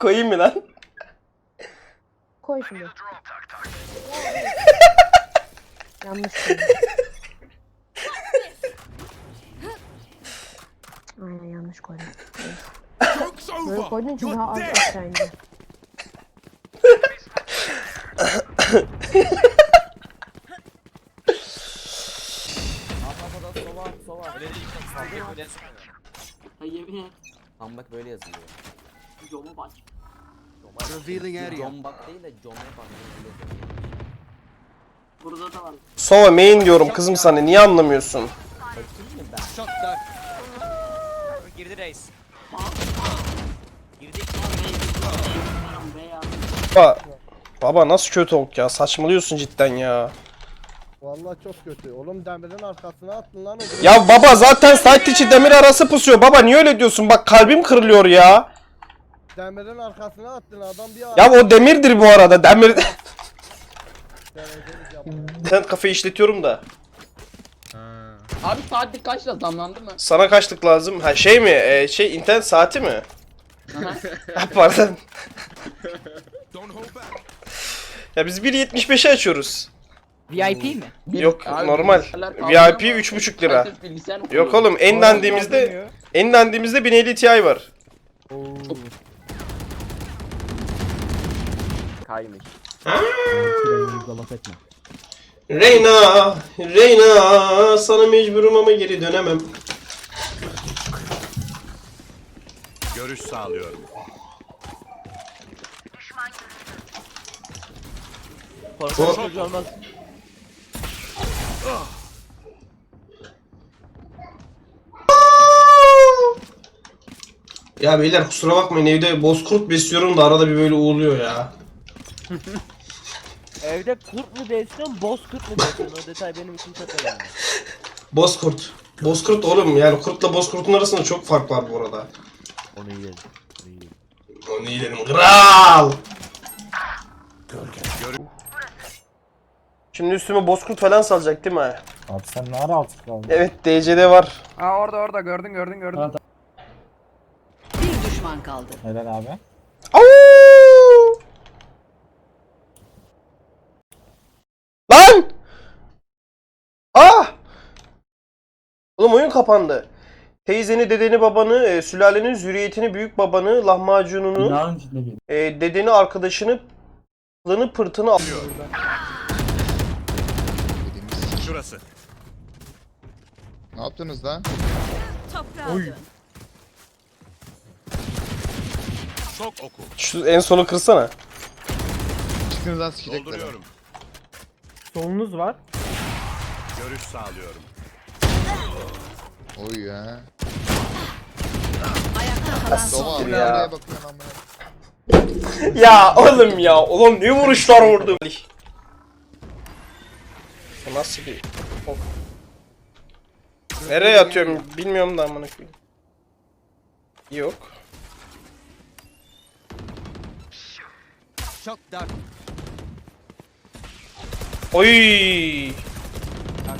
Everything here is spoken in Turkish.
Koyayım mı lan? Koy şimdi. Yanlış koydum. Aynen yanlış koydum. Joke's Böyle over. koydun için You're daha az dead. aşağı indi. Arkada sova sova. Öyle değil bak sandık öyle yazmıyor. Ha yemin et. Tam bak böyle yazılıyor. Yomu bak. Revealing area. Combak değil de yazılıyor. Burada da var. Sova main diyorum kızım sana niye anlamıyorsun? Bakayım mı ben? Shot down. Girdi reis. Girdi. Param be ya. Baba, baba nasıl kötü ok ya saçmalıyorsun cidden ya. Vallahi çok kötü. Oğlum demirin arkasına attın lan o. Ya baba zaten site içi demir arası pusuyor. Baba niye öyle diyorsun? Bak kalbim kırılıyor ya. Demirin arkasına attın adam bir Ya o demirdir bu arada. Demir. Ben kafayı işletiyorum da. Abi saatlik kaçta zamlandı mı? Sana kaçlık lazım? Ha şey mi? Ee, şey internet saati mi? ha pardon. Ya biz 1.75'e açıyoruz. VIP mi? Yok Abi normal. VIP ama 3.5 lira. bilgisayar mı Yok oğlum en dendiğimizde en dendiğimizde 1050 Ti var. Kaymış. Reyna, Reyna, sana mecburum ama geri dönemem. Görüş sağlıyorum. Ya beyler kusura bakmayın evde bozkurt besliyorum da arada bir böyle uğuluyor ya. Evde kurt mu besliyorsun, boz kurt mu besliyorsun? O detay benim için çok önemli. Bozkurt. Bozkurt oğlum yani kurtla bozkurtun arasında çok fark var bu arada. Onu yiyelim. Onu yiyelim. Onu iyi dedim. Kral! Şimdi üstüme bozkurt falan salacak değil mi? Abi sen ne ara altı kaldın? Evet DC'de var. Ha orada orada gördün gördün gördün. Bir düşman kaldı. Helal abi. Oğlum oyun kapandı. Teyzeni, dedeni, babanı, e, sülalenin zürriyetini, büyük babanı, lahmacununu, e, dedeni, arkadaşını, pılını, pırtını al. Şurası. Ne yaptınız lan? Şok oku. Şu en solu kırsana. Çıktınız lan sikecekler. Dolduruyorum. Solunuz var. Görüş sağlıyorum. Oy ya. Ayakta kalan son. abi ya. nereye bakıyorsun amına? Ya oğlum ya. Ulan ne vuruşlar vurdu. Bu nasıl bir... Ok. Nereye atıyorum bilmiyorum da amına koyayım. Yok. Shot down. Oy!